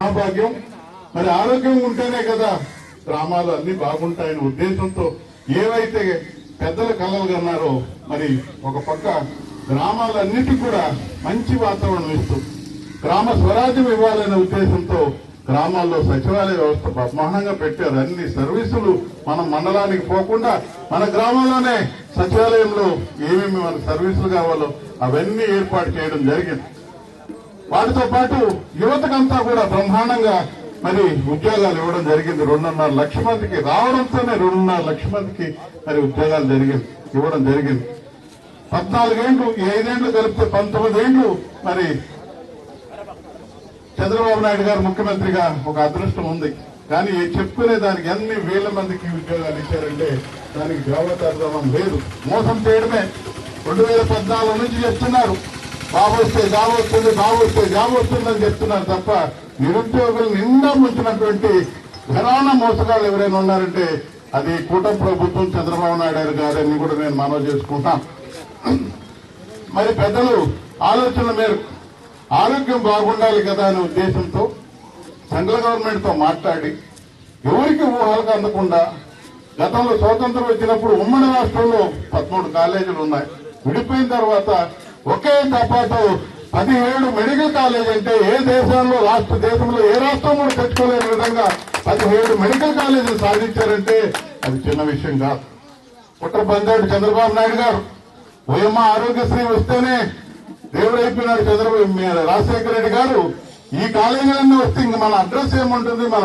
మహాభాగ్యం మరి ఆరోగ్యం ఉంటేనే కదా గ్రామాలు అన్ని బాగుంటాయనే ఉద్దేశంతో ఏవైతే పెద్దల కళలు కన్నారో మరి ఒక పక్క గ్రామాలన్నిటి కూడా మంచి వాతావరణం ఇస్తూ గ్రామ స్వరాజ్యం ఇవ్వాలనే ఉద్దేశంతో గ్రామాల్లో సచివాలయ వ్యవస్థ బ్రహ్మాండంగా పెట్టారు. అన్ని సర్వీసులు మనం మండలానికి పోకుండా మన గ్రామంలోనే సచివాలయంలో ఏమేమి మన సర్వీసులు కావాలో అవన్నీ ఏర్పాటు చేయడం జరిగింది. వాటితో పాటు యువతకంతా కూడా బ్రహ్మాండంగా మరి ఉద్యోగాలు ఇవ్వడం జరిగింది. రెండున్నర లక్ష మందికి రావడంతోనే రెండున్నర లక్ష మందికి మరి ఉద్యోగాలు జరిగింది ఇవ్వడం జరిగింది. పద్నాలుగేండ్లు ఐదేండ్లు కలిపితే పంతొమ్మిదేండ్లు మరి చంద్రబాబు నాయుడు గారు ముఖ్యమంత్రిగా ఒక అదృష్టం ఉంది. కానీ చెప్పుకునే దానికి అన్ని వేల మందికి ఉద్యోగాలు ఇచ్చారంటే దానికి గౌరవ లేదు. మోసం చేయడమే. రెండు వేల పద్నాలుగు నుంచి చెప్తున్నారు. బాబు వస్తే జాబ్ వస్తుంది బాబు వస్తే జాబ్ వస్తుందని చెప్తున్నారు తప్ప నిరుద్యోగులు నిండా ముంచినటువంటి ఘరాన మోసగాళ్ళు ఎవరైనా ఉన్నారంటే అది కూటమి ప్రభుత్వం చంద్రబాబు నాయుడు గారని కూడా నేను మనవి చేసుకుంటాం. మరి పెద్దలు ఆలోచన మేరకు ఆరోగ్యం బాగుండాలి కదా అనే ఉద్దేశంతో సెంట్రల్ గవర్నమెంట్తో మాట్లాడి ఎవరికి ఊహలకు అందకుండా గతంలో స్వాతంత్రం వచ్చినప్పుడు ఉమ్మడి రాష్ట్రంలో పదమూడు కాలేజీలు ఉన్నాయి. విడిపోయిన తర్వాత ఒకే తపాటు పదిహేడు మెడికల్ కాలేజ్ అంటే ఏ దేశంలో రాష్ట్ర దేశంలో ఏ రాష్ట్రం కూడా తెచ్చుకోలేని విధంగా పదిహేడు మెడికల్ కాలేజీలు సాధించారంటే అది చిన్న విషయం కాదు. కుట్ర చంద్రబాబు నాయుడు గారు ఓయమ్మ ఆరోగ్యశ్రీ వస్తేనే దేవుడు అయిపోయినాడు చంద్రబాబు రాజశేఖర రెడ్డి గారు ఈ కాలేజీలన్నీ వస్తే ఇంక మన అడ్రస్ ఏముంటుంది? మన